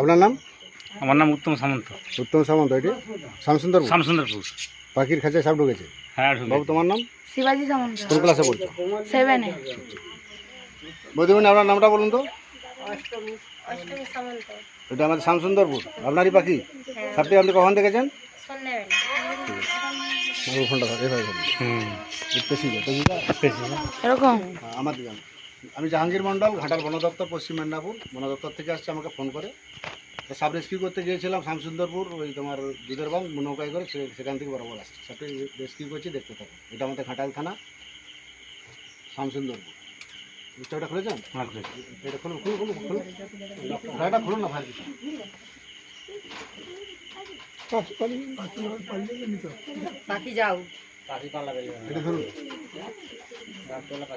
আপনার নাম? আমার নাম উত্তম সামন্ত। উত্তম সামন্ত এটি? শ্যামসুন্দর শামসুন্দরপুর। পাখির খাঁচায় সাপ ঢুকেছে? হ্যাঁ বাবু তোমার নাম? শিবাজি সামন্ত। কোন ক্লাসে পড়ছো? সেভেনে বৌদিমণি আপনার নামটা বলুন তো। এটা আমাদের শ্যামসুন্দরপুর আপনারই পাখি? সাপটি আপনি কখন দেখেছেন? ফোনটা। এরকম? হ্যাঁ, আমার দিকে। আনো। আমি জাহাঙ্গীর মন্ডল ঘাটাল বন দপ্তর পশ্চিম মেদিনীপুর। বন দপ্তর থেকে আসছে আমাকে ফোন করে। সাব রেস্কিউ করতে গিয়েছিলাম শামসুন্দরপুর ওই তোমার দুধের বাং নৌকায় করে সে- সেখান থেকে বরাবর আসছে। সাপটি রেস্কিউ করছি দেখতে থাকো। এটা আমাদের ঘাটাল থানা শামসুন্দরপুর বুঝতে খুলেছেন? হ্যাঁ, খুলেছি। এটা খুলুন খুলুন খুলুন খুলুন। গাড়িটা খুলুন না ভাই পাখি যাও। এটা ধরুন। এটা লাগা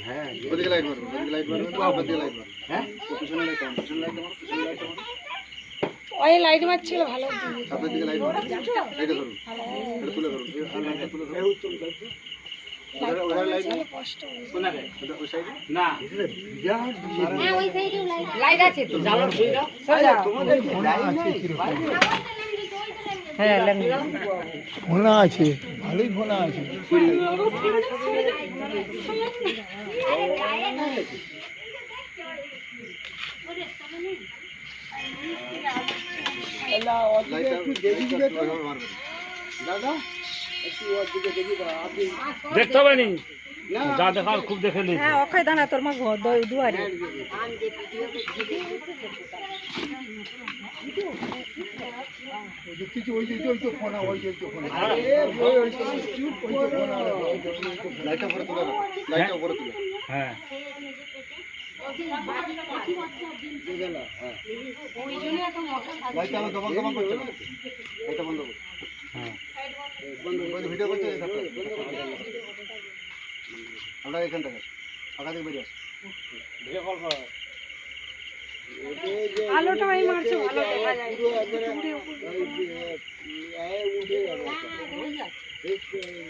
হ্যাঁ হ্যাঁ ওই লাইট মারছিল ভালো। সামনের দিকে লাইট ধরুন এটা তুলে ধরুন লাইটটা তুলে ধরুন ওধারে লাইট আছে তো যাও হ্যাঁ ঘোনা আছে ভালোই ঘোনা আছে। দাদা দেখতে হবে নি? যা দেখার খুব দেখে নিয়েছি হ্যাঁ অক্ষয় দানা তোর মা ঘর দুয়ারে। হ্যাঁ। আমরা এখান থেকে ফাঁকা থেকে বেরিয়ে আলোটা ওই মারছে, ভালো দেখা যায়। ঠিকই ধরেছিল হ্যাঁ ঠিকই